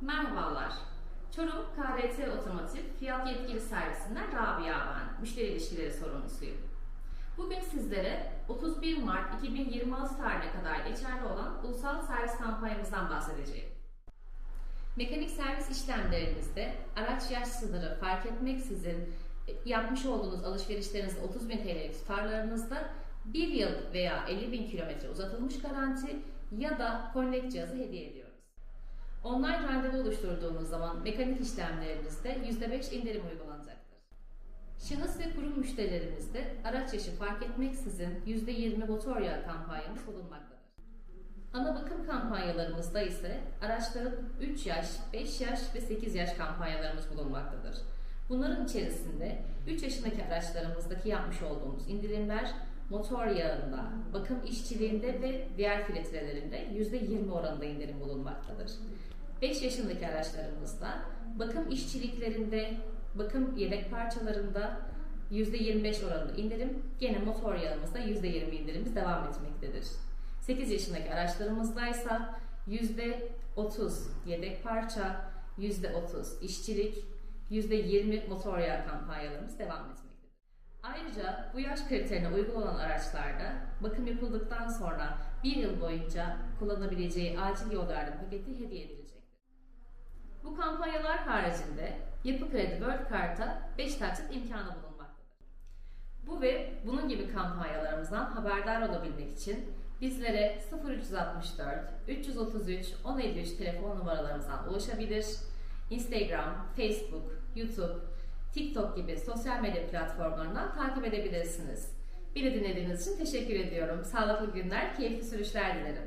Merhabalar. Çorum KRT Otomotiv Fiyat Yetkili Servisinden Rabia ben, müşteri ilişkileri sorumlusuyum. Bugün sizlere 31 Mart 2026 tarihine kadar geçerli olan ulusal servis kampanyamızdan bahsedeceğim. Mekanik servis işlemlerinizde araç yaş sınırı fark etmeksizin e, yapmış olduğunuz alışverişlerinizde 30 bin TL'lik tutarlarınızda 1 yıl veya 50 bin kilometre uzatılmış garanti ya da Connect cihazı hediye ediyoruz. Online randevu oluşturduğunuz zaman mekanik işlemlerinizde %5 indirim uygulanacaktır. Şahıs ve kurum müşterilerimizde araç yaşı fark etmeksizin %20 motor yağı kampanyamız bulunmaktadır. Ana bakım kampanyalarımızda ise araçların 3 yaş, 5 yaş ve 8 yaş kampanyalarımız bulunmaktadır. Bunların içerisinde 3 yaşındaki araçlarımızdaki yapmış olduğumuz indirimler motor yağında, bakım işçiliğinde ve diğer filtrelerinde %20 oranında indirim bulunmaktadır. 5 yaşındaki araçlarımızda bakım işçiliklerinde, bakım yedek parçalarında %25 oranında indirim, gene motor yağımızda %20 indirimimiz devam etmektedir. 8 yaşındaki araçlarımızda ise %30 yedek parça, %30 işçilik, %20 motor yağ kampanyalarımız devam etmektedir. Ayrıca bu yaş kriterine uygun olan araçlarda bakım yapıldıktan sonra bir yıl boyunca kullanabileceği acil yol yardım paketi hediye edilecektir. Kampanyalar haricinde Yapı Kredi World Kart'a 5 taksit imkanı bulunmaktadır. Bu ve bunun gibi kampanyalarımızdan haberdar olabilmek için bizlere 0364 333 1053 telefon numaralarımızdan ulaşabilir. Instagram, Facebook, YouTube, TikTok gibi sosyal medya platformlarından takip edebilirsiniz. Beni dinlediğiniz için teşekkür ediyorum. Sağlıklı günler, keyifli sürüşler dilerim.